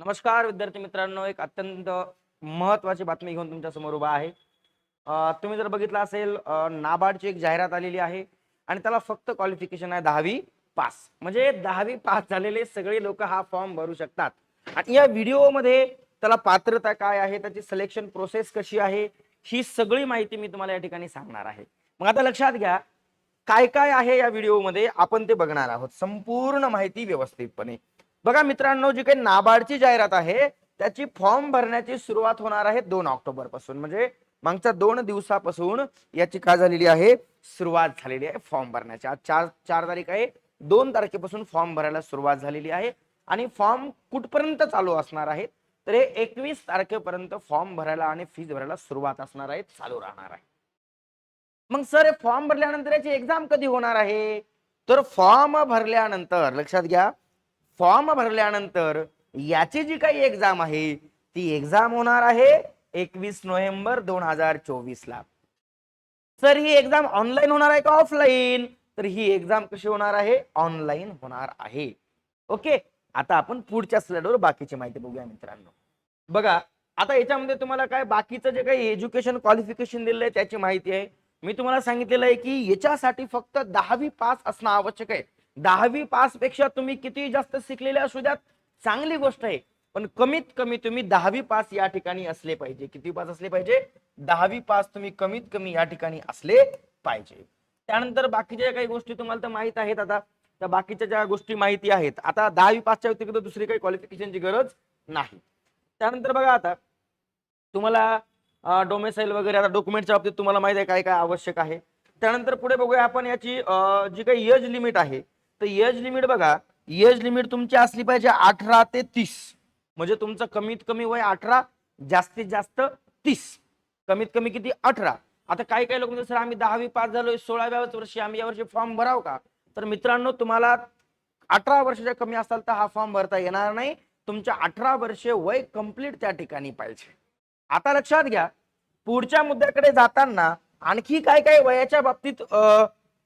नमस्कार विद्यार्थी मित्रांनो. एक अत्यंत महत्वाची बातमी घेऊन तुमच्यासमोर उभा आहे. तुम्ही जर बघितलं असेल नाबार्डची एक जाहिरात आलेली आहे आणि त्याला फक्त क्वालिफिकेशन आहे दहावी पास म्हणजे दहावी पास झालेले सगळे लोक हा फॉर्म भरू शकतात. आणि या व्हिडिओमध्ये त्याला पात्रता काय आहे त्याची सिलेक्शन प्रोसेस कशी आहे ही सगळी माहिती मी तुम्हाला या ठिकाणी सांगणार आहे. मग आता लक्षात घ्या काय काय आहे या व्हिडिओमध्ये आपण ते बघणार आहोत. संपूर्ण माहिती व्यवस्थितपणे. बघा मित्रांनो जी काही नाबार्डची जाहिरात आहे त्याची फॉर्म भरण्याची सुरुवात होणार आहे दोन ऑक्टोबरपासून म्हणजे मागच्या दोन दिवसापासून याची काय झालेली आहे? सुरुवात झालेली आहे फॉर्म भरण्याची. आज चार चार तारीख आहे. दोन तारखेपासून फॉर्म भरायला सुरुवात झालेली आहे. आणि फॉर्म कुठपर्यंत चालू असणार आहे? तर हे एकवीस तारखेपर्यंत फॉर्म भरायला आणि फीज भरायला सुरुवात असणार आहे चालू राहणार आहे. मग सर हे फॉर्म भरल्यानंतर याची एक्झाम कधी होणार आहे? तर फॉर्म भरल्यानंतर लक्षात घ्या फॉर्म भरल्यानंतर याची जी काही एक्झाम आहे ती एक्झाम होणार आहे एकवीस नोव्हेंबर दोन हजार चोवीस ला सर ही एक्झाम ऑनलाईन होणार आहे का ऑफलाईन? तर ही एक्झाम कशी होणार आहे? ऑनलाईन होणार आहे. ओके? आता आपण पुढच्या स्लाइडवर बाकीची माहिती बघूया मित्रांनो. बघा आता याच्यामध्ये तुम्हाला काय बाकीचं जे काही एज्युकेशन क्वालिफिकेशन दिलेलं आहे त्याची माहिती आहे. मी तुम्हाला सांगितलेलं आहे की याच्यासाठी फक्त दहावी पास असणं आवश्यक आहे. दहावी पासपेक्षा तुम्ही किती जास्त शिकलेले असू द्यात चांगली गोष्ट आहे. पण कमीत कमी तुम्ही दहावी पास या ठिकाणी असले पाहिजे. किती पास असले पाहिजे? दहावी पास तुम्ही कमीत कमी या ठिकाणी असले पाहिजे. त्यानंतर बाकीच्या काही गोष्टी तुम्हाला तर माहीत आहेत आता. त्या बाकीच्या ज्या गोष्टी माहिती आहेत आता दहावी पासच्या व्यतिरिक्त दुसरी काही क्वालिफिकेशनची गरज नाही. त्यानंतर बघा आता तुम्हाला डोमेसाईल वगैरे आता डॉक्युमेंटच्या बाबतीत तुम्हाला माहिती आहे काय काय आवश्यक आहे. त्यानंतर पुढे बघूया आपण याची जी काही एज लिमिट आहे तर एज लिमिट बघा. एज लिमिट तुमची असली पाहिजे अठरा ते तीस. म्हणजे तुमचं कमीत कमी वय अठरा जास्तीत जास्त तीस. कमीत कमी किती? अठरा. आता काही काही लोक सर आम्ही दहावी पास झालोय सोळाव्याच वर्षी आम्ही यावर्षी फॉर्म भराव का? तर मित्रांनो तुम्हाला अठरा वर्षाच्या कमी असाल तर हा फॉर्म भरता येणार नाही. तुमच्या अठरा वर्षे वय कंप्लीट त्या ठिकाणी पाहिजे. आता लक्षात घ्या पुढच्या मुद्द्याकडे जाताना आणखी काय काय वयाच्या बाबतीत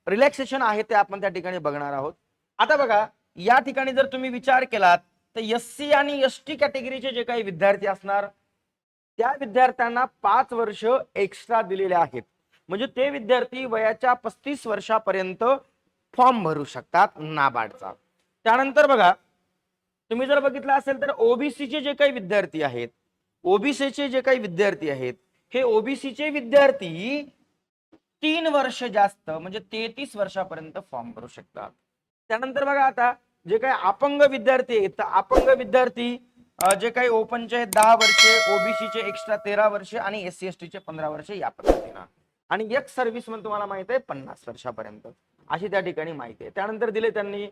रिलॅक्सेशन आहे ते आपण त्या ठिकाणी बघणार आहोत. आता बघा या ठिकाणी जर तुम्ही विचार केलात तर एस सी आणि एस टी कॅटेगरीचे जे काही विद्यार्थी असणार त्या विद्यार्थ्यांना पाच वर्ष एक्स्ट्रा दिलेले आहेत. म्हणजे ते विद्यार्थी वयाच्या पस्तीस वर्षापर्यंत फॉर्म भरू शकतात नाबार्डचा त्यानंतर बघा तुम्ही जर बघितलं असेल तर ओबीसीचे जे काही विद्यार्थी आहेत ओबीसीचे जे काही विद्यार्थी आहेत हे ओबीसीचे विद्यार्थी तीन वर्ष जास्त म्हणजे तेहतीस वर्षापर्यंत फॉर्म भरू शकतात. त्यानंतर बघा आता जे काही अपंग विद्यार्थी आहेत तर अपंग विद्यार्थी जे काही ओपनचे आहेत दहा वर्षे ओबीसीचे एक्स्ट्रा तेरा वर्षे आणि एस सी एस टीचे पंधरा वर्षे या पद्धतीनं. आणि एक सर्व्हिस म्हणून तुम्हाला माहीत आहे पन्नास वर्षापर्यंत. अशी त्या ठिकाणी माहिती आहे. त्यानंतर दिले त्यांनी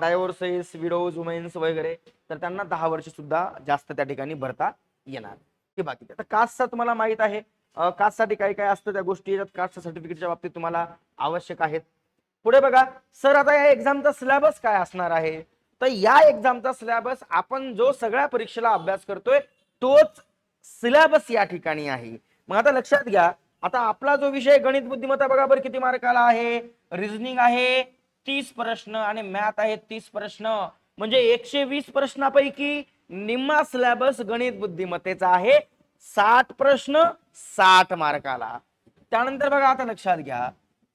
डायव्हर्सेस विडोज वुमेन्स वगैरे तर त्यांना दहा वर्ष सुद्धा जास्त त्या ठिकाणी भरता येणार. हे बाकी आता कास्टचा तुम्हाला माहीत आहे. कास्टसाठी काय काय असतं त्या गोष्टी कास्ट सर्टिफिकेटच्या बाबतीत तुम्हाला आवश्यक आहेत. पुढे बघा सर आता या एक्झामचा सिलेबस काय असणार आहे? तर या एक्झामचा सिलेबस आपण जो सगळ्या परीक्षेला अभ्यास करतोय तोच सिलेबस या ठिकाणी आहे. मग आता लक्षात घ्या आता आपला जो विषय गणित बुद्धिमत्ता बघा बरं किती मार्काला आहे. रिझनिंग आहे तीस प्रश्न आणि मॅथ आहे तीस प्रश्न. म्हणजे एकशे वीस प्रश्नापैकी निम्मा सिलेबस गणित बुद्धिमत्तेचा आहे. साठ प्रश्न साठ मार्काला त्यानंतर बघा आता लक्षात घ्या.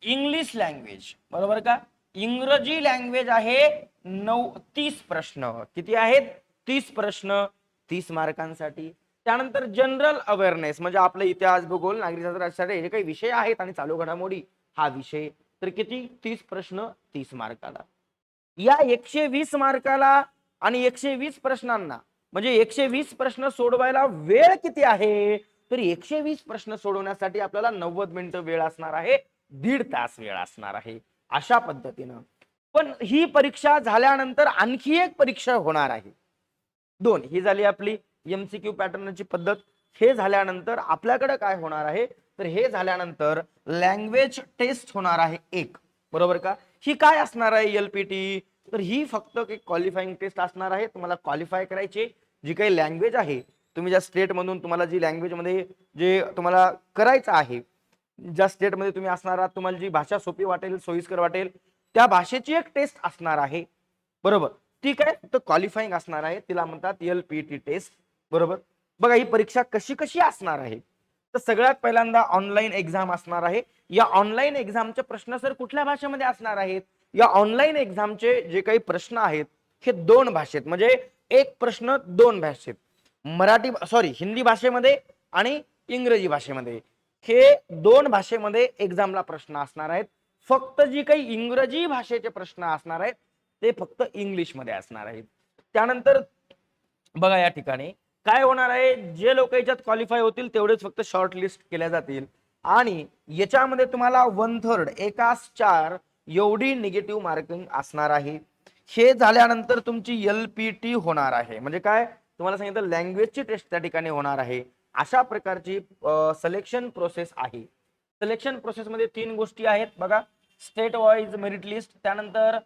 इंग्लिश लँग्वेज बरोबर का? इंग्रजी लँग्वेज आहे नऊ तीस प्रश्न. किती आहेत? तीस प्रश्न. तीस मार्कांसाठी. त्यानंतर जनरल अवेअरनेस म्हणजे आपलं इतिहास भूगोल नागरिक हे जे काही विषय आहेत आणि चालू घडामोडी हा विषय. तर किती? तीस प्रश्न तीस मार्काला. या एकशे वीस मार्काला आणि एकशे वीस प्रश्नांना म्हणजे एकशे वीस प्रश्न सोडवायला वेळ किती आहे? तर एकशे वीस प्रश्न सोडवण्यासाठी आपल्याला नव्वद मिनिटं वेळ असणार आहे. दीड तास वेळ असणार आहे अशा पद्धतीनं. पण ही परीक्षा झाल्यानंतर आणखी एक परीक्षा होणार आहे. दोन ही झाली आपली एमसीक्यू पॅटर्नची पद्धत. हे झाल्यानंतर आपल्याकडे काय होणार आहे? तर हे झाल्यानंतर लँग्वेज टेस्ट होणार आहे एक. बरोबर का? ही काय असणार आहे एलपीटी तर ही फक्त क्वालिफाईंग टेस्ट असणार आहे. तुम्हाला क्वालिफाय करायची जी काही लँग्वेज आहे तुम्ही ज्या स्टेट मधून तुम्हाला जी लँग्वेजमध्ये जे तुम्हाला करायचं आहे ज्या स्टेटमध्ये तुम्ही असणार आहात तुम्हाला जी भाषा सोपी वाटेल सोयीस्कर वाटेल त्या भाषेची एक टेस्ट असणार आहे. बरोबर? ती काय? फक्त क्वालिफाईंग असणार आहे. तिला म्हणतात एल पी टी टेस्ट बरोबर? बघा ही परीक्षा कशी कशी असणार आहे? तर सगळ्यात पहिल्यांदा ऑनलाईन एक्झाम असणार आहे. या ऑनलाईन एक्झामचे प्रश्न सर कुठल्या भाषेमध्ये असणार आहेत? या ऑनलाईन एक्झामचे जे काही प्रश्न आहेत हे दोन भाषेत म्हणजे एक प्रश्न दोन भाषेत. मराठी सॉरी हिंदी भाषेमध्ये आणि इंग्रजी भाषेमध्ये. हे दोन भाषेमध्ये एक्झामला प्रश्न असणार आहेत. फक्त जी काही इंग्रजी भाषेचे प्रश्न असणार आहेत ते फक्त इंग्लिशमध्ये असणार आहेत. त्यानंतर बघा या ठिकाणी काय होणार आहे? जे लोक याच्यात क्वालिफाय होतील तेवढेच फक्त शॉर्ट लिस्ट केल्या जातील. आणि याच्यामध्ये तुम्हाला वन थर्ड एकाच चार एवढी निगेटिव्ह मार्किंग असणार आहे. हे झाल्यानंतर तुमची एल पी टी होणार आहे. म्हणजे काय? तुम्हाला सांगितलं लँग्वेजची टेस्ट त्या ठिकाणी होणार आहे. अशा प्रकारची सिलेक्शन प्रोसेस आहे. सिलेक्शन प्रोसेसमध्ये तीन गोष्टी आहेत. बघा स्टेट वाईज मेरिट लिस्ट त्यानंतर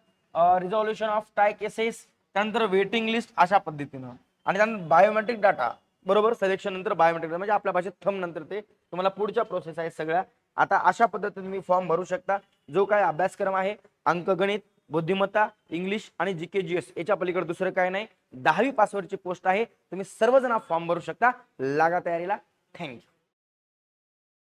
रिझॉल्युशन ऑफ टाय केसेस त्यानंतर वेटिंग लिस्ट अशा पद्धतीनं. आणि त्यानंतर बायोमेट्रिक डाटा बरोबर? सिलेक्शन नंतर बायोमेट्रिक म्हणजे आपल्या भाषेत थम नंतर ते. तुम्हाला पुढच्या प्रोसेस आहे सगळ्या. आता अशा पद्धतीने तुम्ही फॉर्म भरू शकता. जो काय अभ्यासक्रम आहे अंकगणित बुद्धिमत्ता इंग्लिश आणि जी के जी एस याच्या पलीकडे दुसरं काय नाही. दहावी पासवर्डची पोस्ट आहे. तुम्ही सर्वजण फॉर्म भरू शकता. लागा तयारीला. थँक्यू